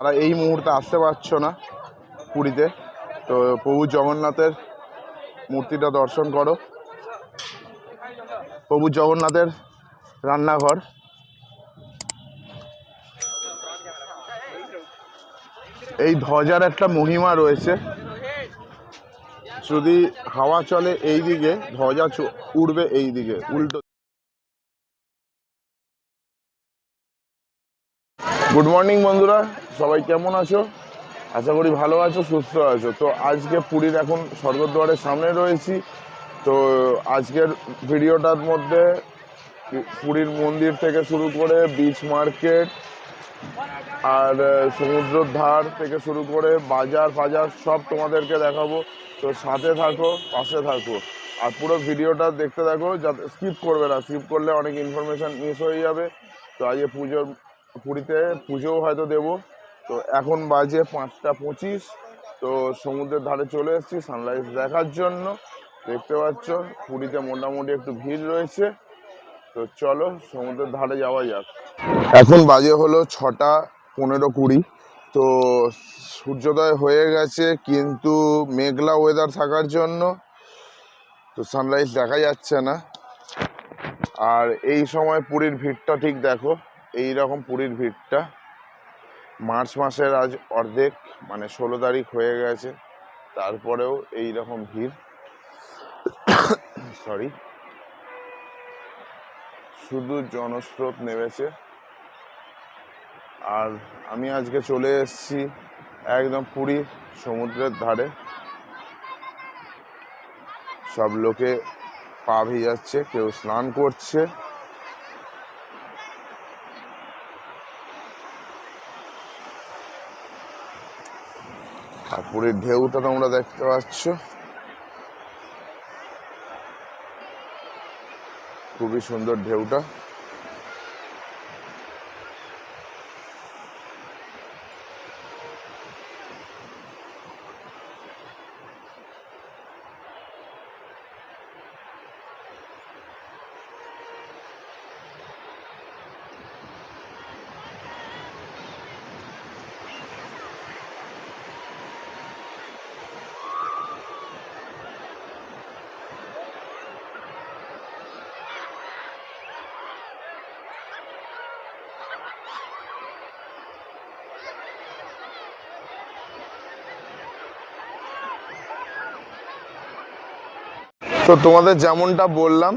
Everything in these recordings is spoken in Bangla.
তারা এই মুহূর্তে আসতে পারছ না পুরীতে। তো প্রভু জগন্নাথের মূর্তিটা দর্শন করো। প্রভু জগন্নাথের রান্নাঘর। এই ধ্বজার একটা মহিমা রয়েছে। যদি হাওয়া চলে এই দিকে ধ্বজা উড়বে এই দিকে উল্টো। গুড মর্নিং বন্ধুরা। সবাই কেমন আছো? আশা করি ভালো আছো, সুস্থ আছো। তো আজকে পুরীর এখন স্বর্গদ্বারের সামনে রয়েছি। তো আজকের ভিডিওটার মধ্যে পুরীর মন্দির থেকে শুরু করে বিচ মার্কেট আর সমুদ্রর ধার থেকে শুরু করে বাজার ফাজার সব তোমাদেরকে দেখাবো। তো সাথে থাকো, পাশে থাকো। আর পুরো ভিডিওটা দেখতে থাকো, যাতে স্কিপ করবে না। স্কিপ করলে অনেক ইনফরমেশান মিস হয়ে যাবে। তো আজকে পুজোর পুরীতে পুজোও হয়তো দেবো। তো এখন বাজে পাঁচটা পঁচিশ, তো সমুদ্রের ধারে চলে এসেছি সানরাইজ দেখার জন্য। দেখতে পাচ্ছ, পুরীতে মোটামুটি একটু ভিড় রয়েছে। তো চলো, সমুদ্রের ধারে যাওয়া যাক। এখন বাজে হলো ছটা পনেরো কুড়ি। তো সূর্যোদয় হয়ে গেছে, কিন্তু মেঘলা ওয়েদার থাকার জন্য তো সানরাইজ দেখা যাচ্ছে না। আর এই সময় পুরীর ভিড়টা ঠিক দেখো, এই রকম পুরীর ভিড়টা। মার্চ মাসের আজ অর্ধেক মানে ষোলো তারিখ হয়ে গেছে। তারপরেও এই রকম ভিড়। সরি শুধু জনস্রোত নেমেছে। আর আমি আজকে চলে এসেছি একদম পুরী সমুদ্রের ধারে। সব লোকে পা ভিজাচ্ছে, কেউ স্নান করছে। আর পুরীর ঢেউটা তোমরা দেখতে পাচ্ছ। খুবই সুন্দর ঢেউটা। তো তোমাদের যেমনটা বললাম,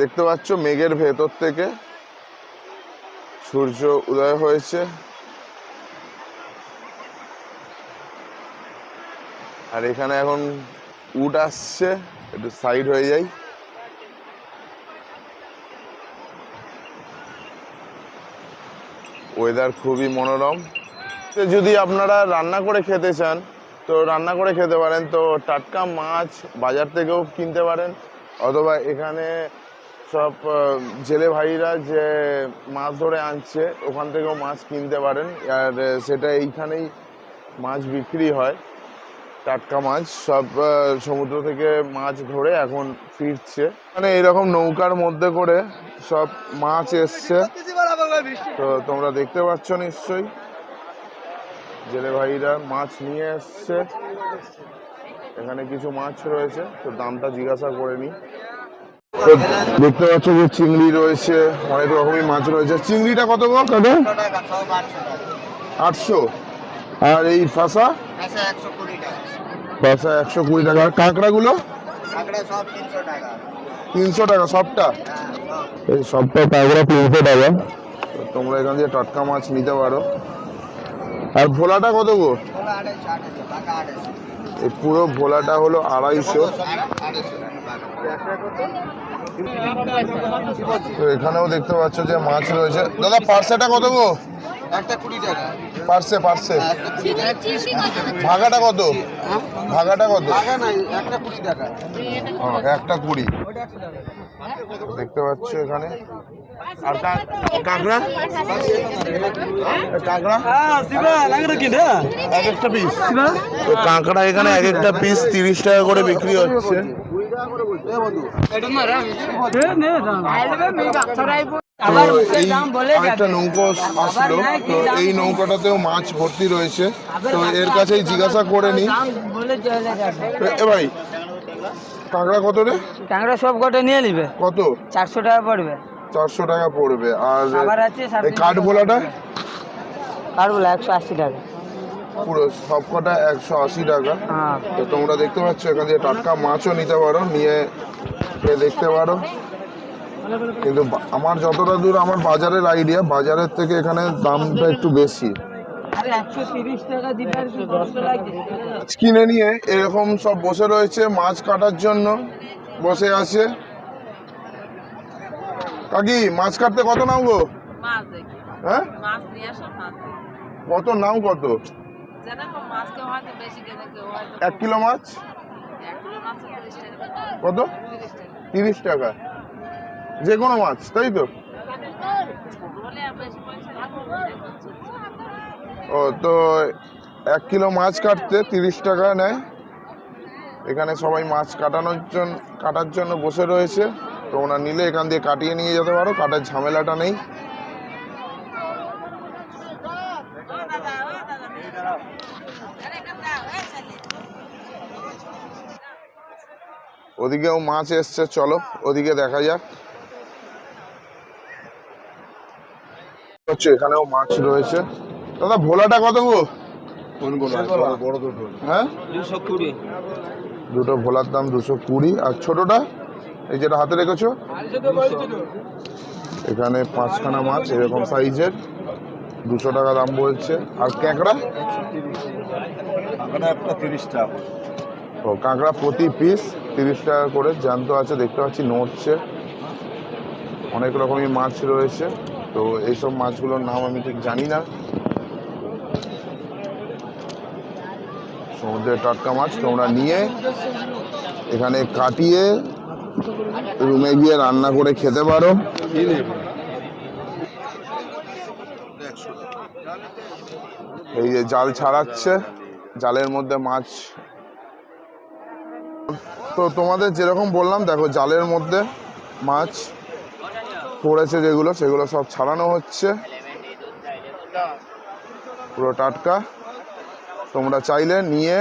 দেখতে পাচ্ছ মেঘের ভেতর থেকে সূর্য উদয় হয়েছে। আর এখানে এখন উট আসছে, একটু সাইড হয়ে যাই। ওয়েদার খুবই মনোরম। যদি আপনারা রান্না করে খেতে চান তো রান্না করে খেতে পারেন। তো টাটকা মাছ বাজার থেকেও কিনতে পারেন। অথবা এখানে সব জেলে ভাইরা যে মাছ ধরে আনছে ওখান থেকেও মাছ কিনতে পারেন। আর সেটা এইখানেই মাছ বিক্রি হয়। টাটকা মাছ সব সমুদ্র থেকে মাছ ধরে এখন ফিরছে। মানে এরকম নৌকার মধ্যে করে সব মাছ এসছে। তো তোমরা দেখতে পাচ্ছ নিশ্চয়ই। জেলে ভাইরা মাছ নিয়ে এসছে। এখানে কিছু মাছ রয়েছে তো দামটা জিজ্ঞাসা করে নি। দেখতে পাচ্ছ যে চিংড়ি রয়েছে অনেক রকমই মাছ রয়েছে। চিংড়িটা কত কত আটশো। আর এই ফাঁসা ফাঁসা একশো কুড়ি টাকা। আর কাঁকড়াগুলো? তিনশো টাকা সবটা? এই সবটা কাঁকড়া তিনশো টাকা। তোমরা এখান থেকে টাটকা মাছ নিতে পারো। আর ভোলাটা কত গো? এই পুরো ভোলাটা হলো আড়াইশো। তো এখানেও দেখতে পাচ্ছ যে মাছ রয়েছে। দাদা পার্সেটা কত গো? একটা কুড়ি টাকা পার্সে পার্সে ভাগাটা কত? ভাগাটা কত একটা কুড়ি। একটা দেখতে পাচ্ছ এখানে। আর কাঁকড়া? কাঁকড়া। এক একটা পিস কাঁকড়া এখানে এক একটা পিস তিরিশ টাকা করে বিক্রি হচ্ছে। কুড়ি টাকা করে বলছি এ বন্ধু আবার তো মুখের এই দাম বলে নৌকো আসলো তো এই নৌকাটাতেও মাছ ভর্তি রয়েছে। তো এর কাছেই জিজ্ঞাসা করে নি। ভাই কাঁকড়া কত রে? ট্যাংরা সব গোটে নিয়ে নিবে। কত? চারশো টাকা পড়বে। চারশো টাকা পড়বে। আর আবার আছে বলে একশো আশি টাকা। পুরো সব কটা একশো আশি টাকা। হ্যাঁ। তো তোমরা দেখতে পাচ্ছ এখান দিয়ে টাটকা মাছও নিতে পারো নিয়ে দেখতে পারো। কিন্তু আমার যতটা দূর আমার বাজারের আইডিয়া বাজারের থেকে এখানে দামটা একটু বেশি। কিনে নিয়ে এরকম সব বসে রয়েছে মাছ কাটার জন্য বসে আছে। কাকি মাছ কাটতে কত নাও গো? হ্যাঁ? কত নাও কত? এক কিলো মাছ? কত তিরিশ টাকা। তিরিশ টাকা। যে কোনো মাছ তাই তো বলে আর বেশি পয়সা লাগবে না, এখন চলছে। ও, তো এক কিলো মাছ কাটতে তিরিশ টাকা নেয়। এখানে সবাই মাছ কাটানোর জন্য কাটার জন্য বসে রয়েছে। তো তোমরা নিলে এখান দিয়ে কাটিয়ে নিয়ে যেতে পারো, কাটার ঝামেলাটা নেই। ওদিকেও মাছ এসছে, চলো, ওদিকে দেখা যাক। হচ্ছে এখানেও মাছ রয়েছে। দাদা ভোলাটা কত গো? বড় দুটো হ্যাঁ? দুশো কুড়ি। দুটো ভোলার দাম দুশো কুড়ি। আর ছোটটা? এই যেটা হাতে রেখেছো? এখানে পাঁচখানা মাছ এরকম সাইজের। দুশো টাকা দাম বলছে। আর ক্যাঁকড়া একটা তিরিশ টাকা ও কাঁকড়া প্রতি পিস তিরিশ টাকা করে। জ্যান্ত আছে দেখতে পাচ্ছি নড়ছে। অনেক রকমই মাছ রয়েছে। তো এইসব মাছগুলোর নাম আমি ঠিক জানি না। সমুদ্রের টাটকা মাছ তোমরা নিয়ে এখানে কাটিয়ে রুমে গিয়ে রান্না করে খেতে পারো। এই যে জাল ছাড়াচ্ছে, জালের মধ্যে মাছ। তো তোমাদের যেরকম বললাম, দেখো জালের মধ্যে মাছ পড়েছে যেগুলো, সেগুলো সব ছাড়ানো হচ্ছে। পুরো টাটকা। তোমরা চাইলে নিয়ে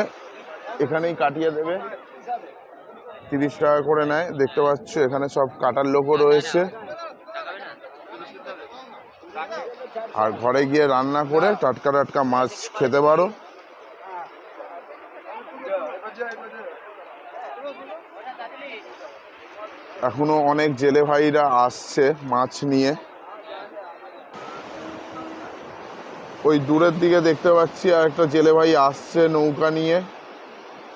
এখানেই কাটিয়ে দেবে। তিরিশ টাকা করে নেয়। দেখতে পাচ্ছ, এখানে সব কাটার লোকও রয়েছে। আর ঘরে গিয়ে রান্না করে টাটকা টাটকা মাছ খেতে পারো। এখনও অনেক জেলে ভাইরা আসছে মাছ নিয়ে। ওই দূরের দিকে দেখতে পাচ্ছি আর একটা জেলে ভাই আসছে নৌকা নিয়ে।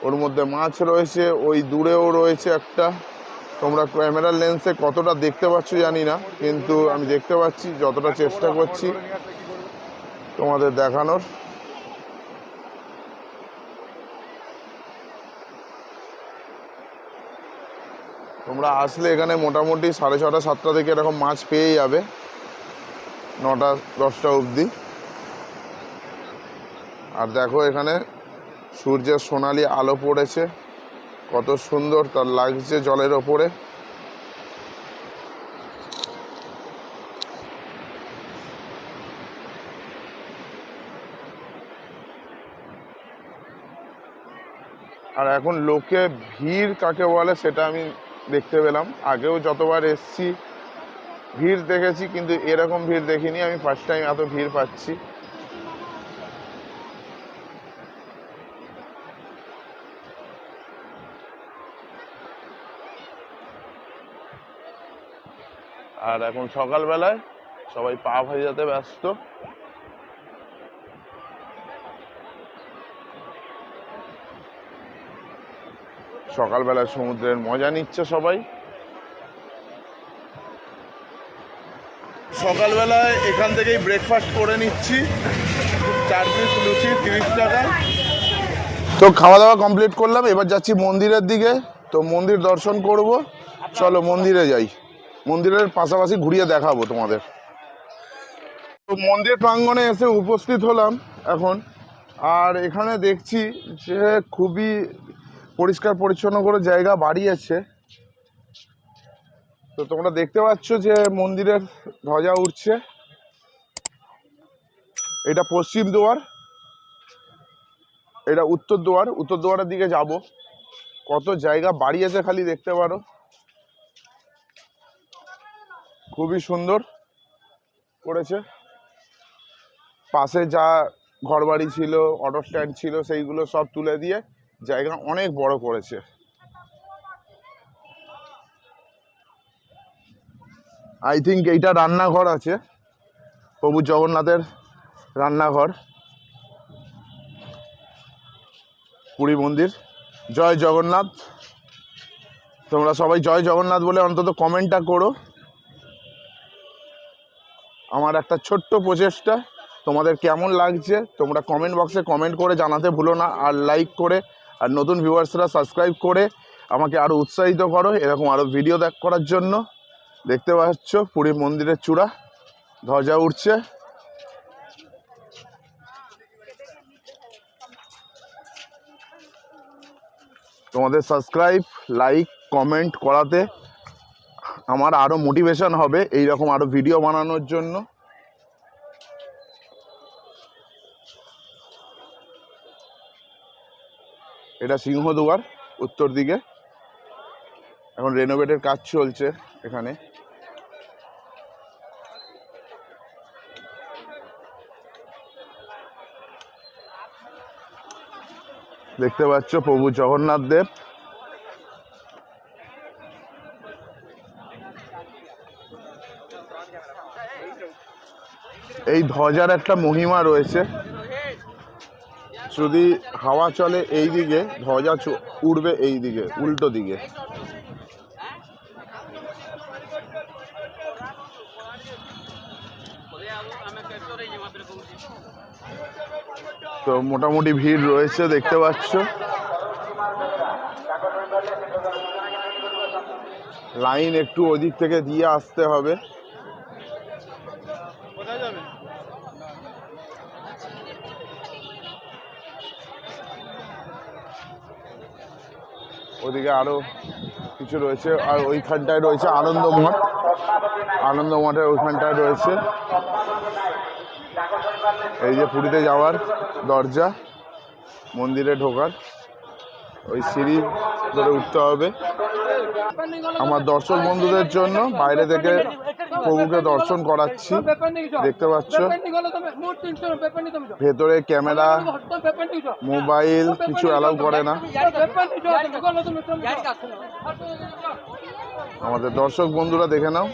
ওর মধ্যে মাছ রয়েছে, ওই দূরেও রয়েছে একটা। তোমরা ক্যামেরার লেন্সে কতটা দেখতে পাচ্ছ জানি না, কিন্তু আমি দেখতে পাচ্ছি, যতটা চেষ্টা করছি তোমাদের দেখানোর। তোমরা আসলে এখানে মোটামুটি সাড়ে ছটা, সাতটা থেকে এরকম মাছ পেয়ে যাবে, নটা, দশটা অবধি। আর দেখো এখানে সূর্যের সোনালি আলো পড়েছে। কত সুন্দর তার লাগছে জলের ওপরে। আর এখন লোকে ভিড় কাকে বলে সেটা আমি দেখতে পেলাম। আগেও যতবার এসছি, ভিড় দেখেছি, কিন্তু এরকম ভিড় দেখিনি। আমি ফার্স্ট টাইম এত ভিড় পাচ্ছি। আর এখন সকালবেলায় সবাই পা ভাজাতে ব্যস্ত। সকালবেলায় সমুদ্রের মজা নিচ্ছে সবাই। সকালবেলায় এখান থেকেই ব্রেকফাস্ট করে নিচ্ছি। চার পিস লুচি, তিরিশ টাকা। তো খাওয়া দাওয়া কমপ্লিট করলাম, এবার যাচ্ছি মন্দিরের দিকে। তো মন্দির দর্শন করব। চলো মন্দিরে যাই। মন্দিরের পাশাপাশি ঘুরিয়ে দেখাবো তোমাদের। তো মন্দির প্রাঙ্গণে এসে উপস্থিত হলাম এখন। আর এখানে দেখছি যে খুবই পরিষ্কার পরিচ্ছন্ন করে জায়গা বাড়িয়েছে। তো তোমরা দেখতে পাচ্ছ যে মন্দিরের ধ্বজা উঠছে। এটা পশ্চিম দুয়ার, এটা উত্তর দুয়ার। উত্তর দুয়ারের দিকে যাব। কত জায়গা বাড়িয়েছে খালি দেখতে পারো। খুবই সুন্দর করেছে। পাশে যা ঘরবাড়ি ছিল অটো স্ট্যান্ড ছিল, সেইগুলো সব তুলে দিয়ে জায়গা অনেক বড় করেছে। আই থিঙ্ক এইটা রান্নাঘর আছে, প্রভু জগন্নাথের রান্নাঘর। পুরী মন্দির। জয় জগন্নাথ। তোমরা সবাই জয় জগন্নাথ বলে অন্তত কমেন্টটা করো। আমার একটা ছোট্ট প্রচেষ্টা। তোমাদের কেমন লাগছে? তোমরা কমেন্ট বক্সে কমেন্ট করে জানাতে ভুলো না। আর লাইক করে, আর নতুন ভিউয়ার্সরা সাবস্ক্রাইব করে আমাকে আরও উৎসাহিত করো এরকম আরও ভিডিও দেখ, করার জন্য। দেখতে পাচ্ছ পুরী মন্দিরের চূড়া। ধ্বজা উঠছে তোমাদের সাবস্ক্রাইব লাইক কমেন্ট করাতে আমার আরও মোটিভেশন হবে এই রকম আরও ভিডিও বানানোর জন্য। এটা সিংহদুয়ার, উত্তর দিকে। এখন রেনোভেটের কাজ চলছে এখানে। দেখতে পাচ্ছ প্রভু জগন্নাথ দেব। এই ধ্বজার একটা মহিমা রয়েছে। যদি হাওয়া চলে এই দিকে, ধ্বজা উড়বে এই দিকে, উল্টো দিকে। তো মোটামুটি ভিড় রয়েছে, দেখতে পাচ্ছ। লাইন একটু ওদিক থেকে দিয়ে আসতে হবে। ওদিকে আরও কিছু রয়েছে, আর ওইখানটায় রয়েছে আনন্দমঠ। আনন্দমঠের ওইখানটায় রয়েছে। এই যে পুরীতে যাওয়ার দরজা, মন্দিরে ঢোকার। ওই সিঁড়ি ধরে উঠতে হবে। আমার দর্শক বন্ধুদের জন্য বাইরে থেকে প্রভুকে দর্শন করাচ্ছি। দেখতে পাচ্ছ? ভেতরে ক্যামেরা মোবাইল কিছু অ্যালাউ করে না। আমাদের দর্শক বন্ধুরা দেখে নাও।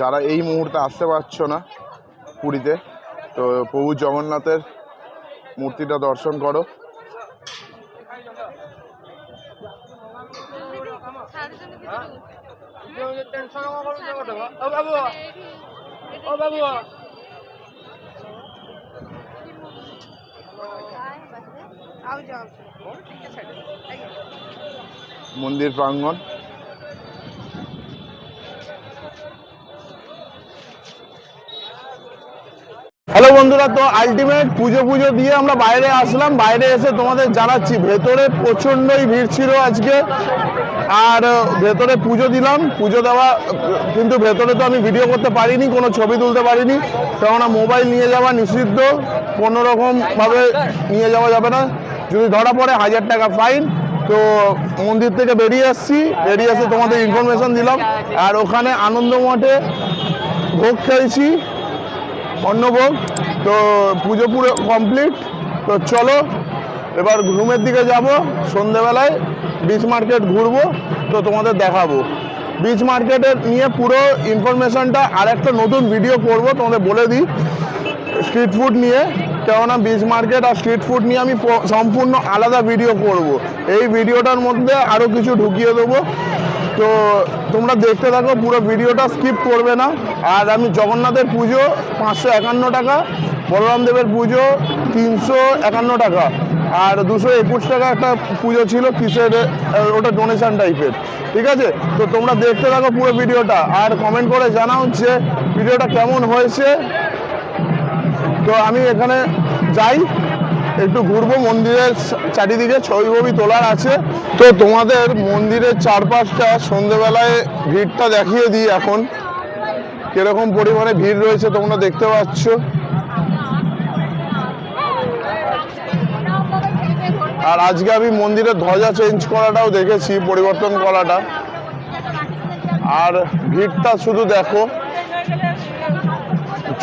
যারা এই মুহূর্তে আসতে পারছ না পুরীতে তো প্রভু জগন্নাথের মূর্তিটা দর্শন করো। মন্দির প্রাঙ্গণ। হ্যালো বন্ধুরা, তো আলটিমেট পুজো পুজো দিয়ে আমরা বাইরে আসলাম। বাইরে এসে তোমাদের জানাচ্ছি, ভেতরে প্রচন্ডই ভিড় ছিল আজকে। আর ভেতরে পুজো দিলাম, পুজো দেওয়া, কিন্তু ভেতরে তো আমি ভিডিও করতে পারিনি, কোনো ছবি তুলতে পারিনি, কেননা মোবাইল নিয়ে যাওয়া নিষিদ্ধ, কোনো রকমভাবে নিয়ে যাওয়া যাবে না। যদি ধরা পড়ে, হাজার টাকা ফাইন তো মন্দির থেকে বেরিয়ে আসছি, বেরিয়ে এসে তোমাদের ইনফরমেশন দিলাম। আর ওখানে আনন্দ মঠে ভোগ খেয়েছি, অন্নভোগ, তো পুজো পুরো কমপ্লিট তো চলো। এবার রুমের দিকে যাব, সন্ধেবেলায় বিচ মার্কেট ঘুরবো, তো তোমাদের দেখাবো। বিচ মার্কেটের নিয়ে পুরো ইনফরমেশনটা আর একটা নতুন ভিডিও করব, তোমাদের বলে দিই। স্ট্রিট ফুড নিয়ে, কেননা বিচ মার্কেট আর স্ট্রিট ফুড নিয়ে আমি সম্পূর্ণ আলাদা ভিডিও করব। এই ভিডিওটার মধ্যে আরও কিছু ঢুকিয়ে দেবো। তো তোমরা দেখতে থাকো, পুরো ভিডিওটা স্কিপ করবে না। আর আমি জগন্নাথের পুজো পাঁচশো একান্ন টাকা বলরাম দেবের পুজো তিনশো একান্ন টাকা। আর দুশো একুশ টাকা একটা পুজো ছিল কিসের ওটা ডোনেশন টাইপের ঠিক আছে? তো তোমরা দেখতে থাকো পুরো ভিডিওটা। আর কমেন্ট করে জানাও যে ভিডিওটা কেমন হয়েছে। তো আমি এখানে যাই, একটু ঘুরবো। মন্দিরের চারিদিকে ছবি ছবি তোলার আছে। তো তোমাদের মন্দিরের চারপাশটা সন্ধেবেলায় ভিড়টা দেখিয়ে দিই এখন। কীরকম পরিমাণে ভিড় রয়েছে তোমরা দেখতে পাচ্ছ। আর আজকে আমি মন্দিরের ধ্বজা চেঞ্জ করাটাও দেখেছি, পরিবর্তন করাটা। আর ভিড়টা শুধু দেখো,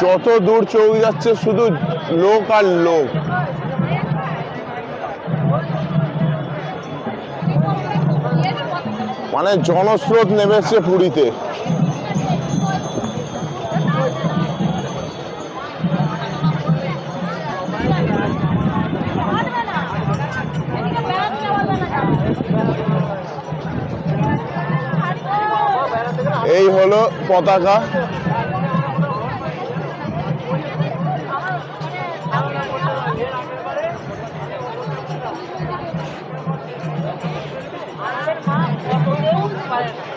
যত দূর চোখ যাচ্ছে শুধু লোক আর লোক। মানে জনস্রোত নেমেছে পুরীতে। এই হলো পতাকা।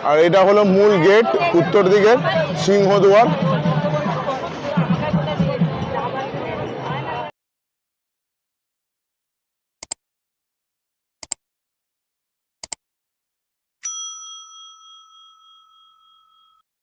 আর এটা হলো মূল গেট উত্তর দিকের সিংহদুয়ার।